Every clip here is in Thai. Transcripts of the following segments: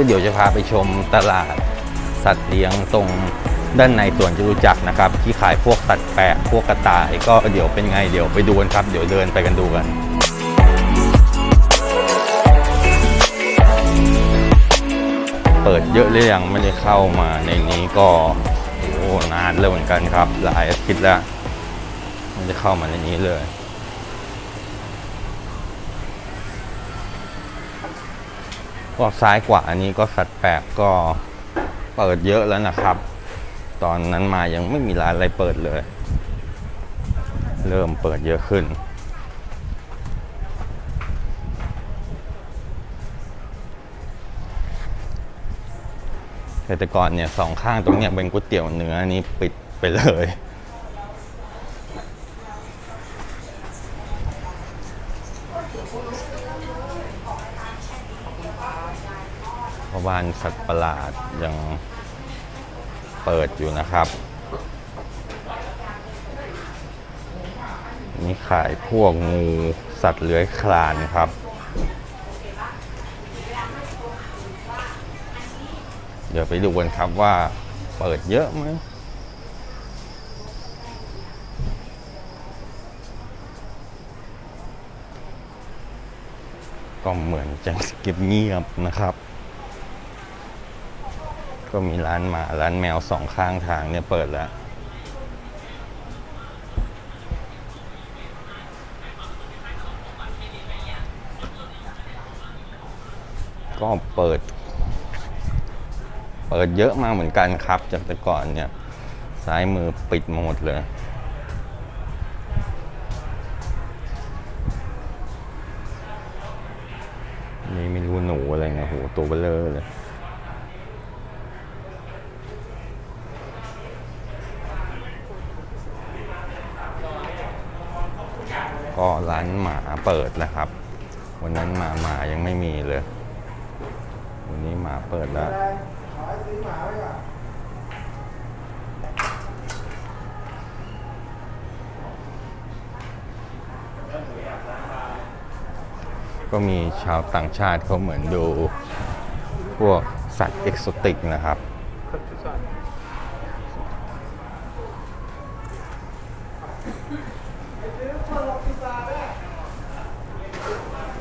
ก็เดี๋ยวจะพาไปชมตลาดสัตว์เลี้ยงตรงด้านในสวนจตุจักรนะครับ ที่ขายพวกสัตว์แปลกพวกกระต่าย ก็เดี๋ยวเป็นไงเดี๋ยวไปดูกันครับ เดี๋ยวเดินไปกันดูกันเปิดเยอะหรือยังไม่ได้เข้ามาในนี้ก็โอ้นานแล้วเหมือนกันครับ หลายอาทิตย์แล้วไม่ได้เข้ามาในนี้เลย ก็ซ้ายกว่าอันนี้ก็สัตว์แปลกก็เปิดเยอะแล้วนะครับ ตอนนั้นมายังไม่มีร้านอะไรเปิดเลย เริ่มเปิดเยอะขึ้น แต่ก่อนเนี่ยสองข้างตรงเนี้ยเป็นก๋วยเตี๋ยวเนื้อนี่ปิดไปเลย เพราบานสัตว์ประหลาดยังเปิดอยู่นะครับ นี่ขายพวกงูสัตว์เลื้อยคลานครับ เดี๋ยวไปดูกันครับว่าเปิดเยอะไหมก็เหมือนจะเก็บเงียบนะครับ ก็มีร้านหมาร้านแมวสองข้างทางเนี่ยเปิดแล้วก็เปิด เปิดเยอะมากเหมือนกันครับ จากแต่ก่อนเนี่ยซ้ายมือปิดหมดเลย นี่ไม่รู้หนูอะไรนะโหตัวเบลเลอร์เลย ก็ร้านหมาเปิดแล้วครับ วันนั้นหมาหมายังไม่มีเลย วันนี้หมาเปิดแล้วก็มีชาวต่างชาติเขาเหมือนดู พวกสัตว์เอกโซติกนะครับ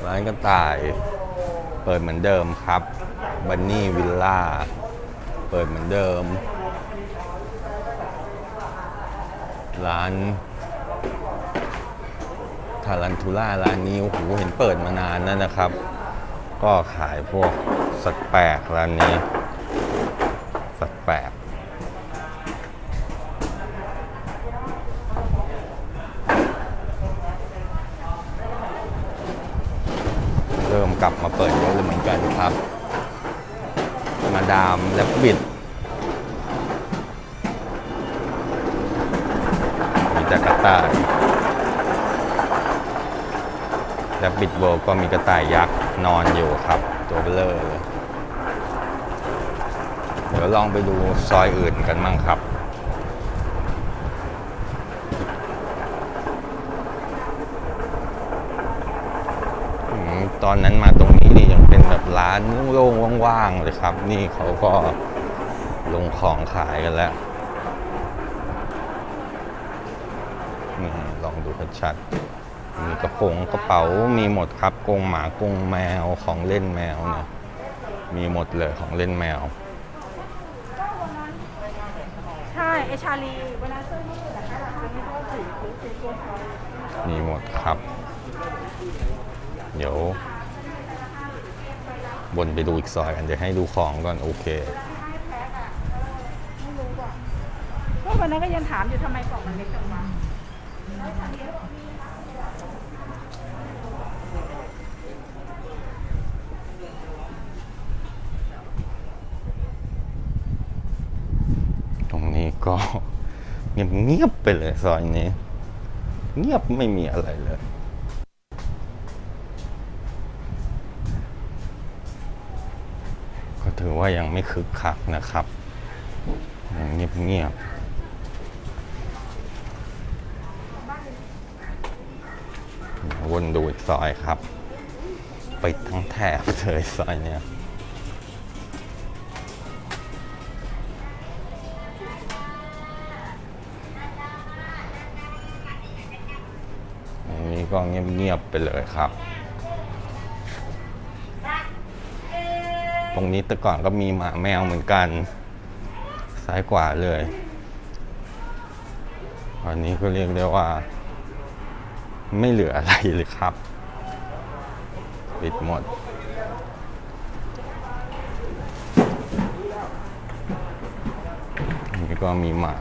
ร้านกระต่าย เปิดเหมือนเดิมครับ บันนี่วิลล่า เปิดเหมือนเดิม ร้านทารันทูล่าร้านนี้โอ้โหเห็นเปิดมานานแล้วนะครับ ก็ขายพวกสัตว์แปลกร้านนี้ สัตว์แปลก ริ่มกลับมาเปิดเยอะเลยเหมือนกันครับ มาดามและบิดมีแต่กระต่ายและบิดเวิลด์ก็มีกระต่ายยักษ์นอนอยู่ครับ ตัวเบลอเลย เดี๋ยวลองไปดูซอยอื่นกันมั่งครับ อืม ตอนนั้นมาตรงนี้นี่ยังเป็นแบบร้านโล่งๆว่างๆเลยครับ นี่เขาก็ลงของขายกันแล้วนี่ลองดูชัดๆมีกระโปรงกระเป๋ามีหมดครับกรงหมากรงแมวของเล่นแมวเนี่ยมีหมดเลยของเล่นแมว ใช่ไอชาลีวันนั้นเสื้อยืดแต่แค่ราคาไม่เท่าสีสีตัวเขามีหมดครับ เดี๋ยวบนไปดูอีกซอยกันเดี๋ยวให้ดูของก่อนโอเคให้แพ็คอะไม่รู้อะก็วันนั้นก็ยังถามอยู่ทำไมกล่องมันเล็กจังวะตรงนี้ก็เงียบเงียบๆไปเลยซอยนี้ เงียบไม่มีอะไรเลย ว่ายังไม่คึกคักนะครับเงียบเงียบวนดูอีกซอยครับ ไปทั้งแถบเลยซอยเนี่ยนี้ก็เงียบๆไปเลยครับ ตรงนี้แต่ก่อนก็มีหมาแมวเหมือนกัน ซ้ายกว่าเลยตอนนี้ก็เรียกได้ว่า ไม่เหลืออะไรเลยครับ ปิดหมดนี่ก็มีหมา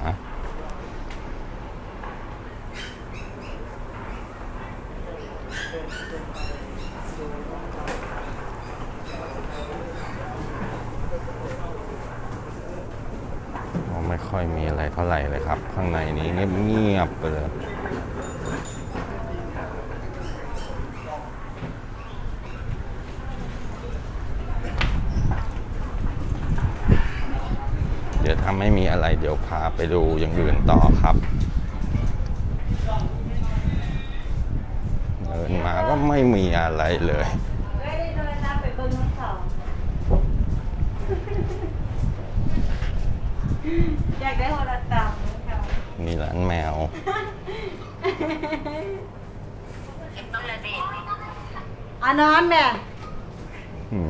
ไม่ค่อยมีอะไร เท่าไหร่เลยครับ ข้างในนี้เงียบๆไปเลยเดี๋ยวถ้าไม่มีอะไรเดี๋ยวพาไปดูอย่างอื่นต่อครับเดินมาก็ไม่มีอะไรเลย ไม่ได้เดินนะไปเบิ้งน้องเขาอยากได้โหระตามน้องเขา มีร้านแมว อะนอนแม่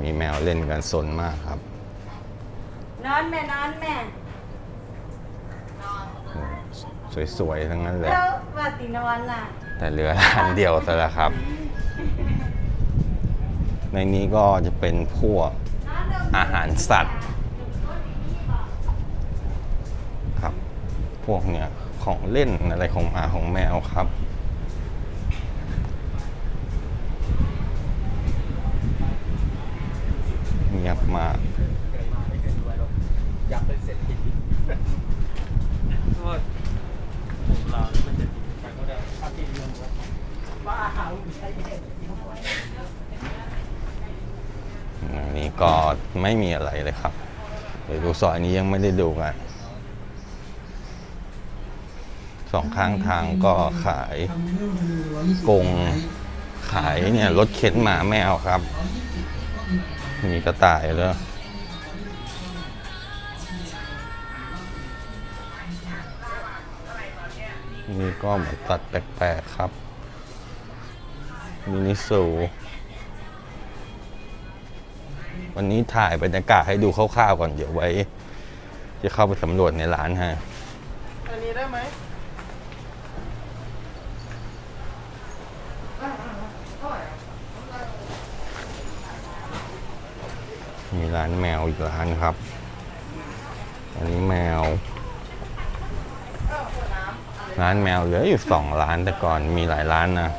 มีแมวเล่นกันสนมากครับ นอนแม่นอนแม่สวยๆ ทั้งนั้นเลย แล้วว่าตีนอนล่ะ แต่เหลือร้านเดียวซะแล้วครับ ในนี้ก็จะเป็นพวกนอนเด้ออาหารสัตว์ ครับ พวกเนี่ย ของเล่นอะไรของหมาของแมวครับ เงียบมากอยากเป็นเศรษฐีก็ผมเราเนี่ยมันจะไปก็ได้ถ้าพี่เรื่องว่าบ้าหาใช่เหตุอันนี้ก็ไม่มีอะไรเลยครับ เดี๋ยวดูซอยนี้ยังไม่ได้ดูกันส องข้างทางก็ขายกงขายเนี่ยรถเข็นหมาแมวครับ มีกระต่ายแล้วนี่ก็เหมือนตัดแปลกๆครับ มินิซูวันนี้ถ่ายบรรยากาศให้ดูคร่าวๆก่อนเดี๋ยวไว้ จะเข้าไปสำรวจในร้านฮะ อันนี้ได้ไหม มีร้านแมวอีกร้านครับ อันนี้แมว ร้านแมวเหลืออยู่สองร้านแต่ก่อนมีหลายร้านนะ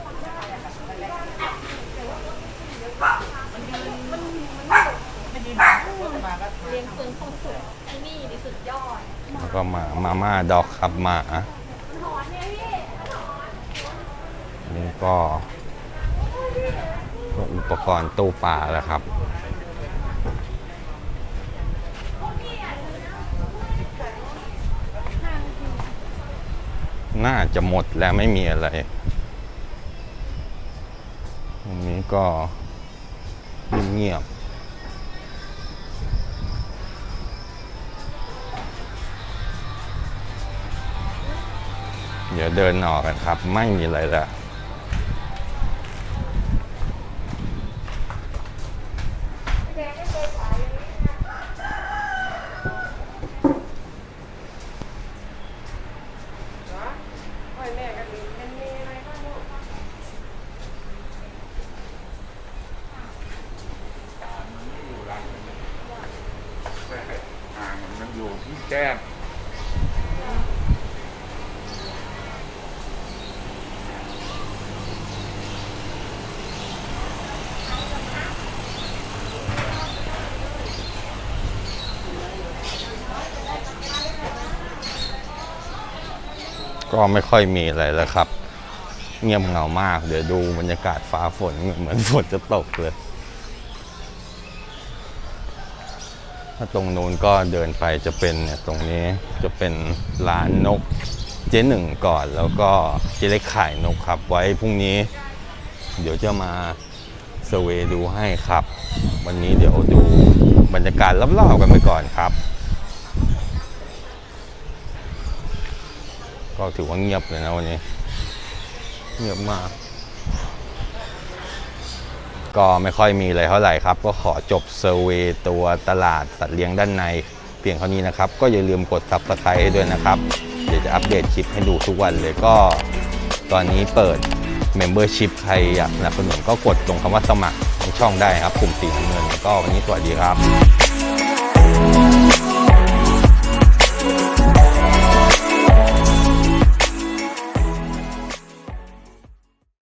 แล้วก็มามาม่าดอกครับหมาถอนเนี่ยพี่อันนี่ก็อุปกรณ์ตู้ปลาแล้วครับ น่าจะหมดแล้วไม่มีอะไรตรงนี้ก็เงียบๆเดี๋ยวเดินออกกันครับ ไม่มีอะไรแล้ว อ่างมัน แก้ก็ไม่ค่อยมีอะไรแล้วครับ เงียบเหงามาก เดี๋ยวดูบรรยากาศฟ้าฝนเหมือนฝนจะตกเลย ถ้าตรงนู้นก็เดินไปจะเป็นเนี่ยตรงนี้จะเป็นร้านนกเจ๊หนึ่งก่อนแล้วก็เจ๊เล็กขายนกครับ ไว้พรุ่งนี้ เดี๋ยวจะมาเซเวดูให้ครับ วันนี้เดี๋ยวดูบรรยากาศรอบๆกันไปก่อนครับ ก็ถือว่าเงียบเลยนะวันนี้ เงียบมาก ก็ไม่ค่อยมีอะไรเท่าไหร่ครับ ก็ขอจบเซอร์เวยตัวตลาดสัตว์เลี้ยงด้านใน เพียงเท่านี้นะครับ ก็อย่าลืมกดซับสไครต์ให้ด้วยนะครับ เดี๋ยวจะอัปเดตคลิปให้ดูทุกวันเลยก็ ตอนนี้เปิด Membership ใครอยากสนับสนุนก็กดตรงคำว่าสมัครในช่องได้ครับกลุ่มสีน้ำเงินก็วันนี้สวัสดีครับ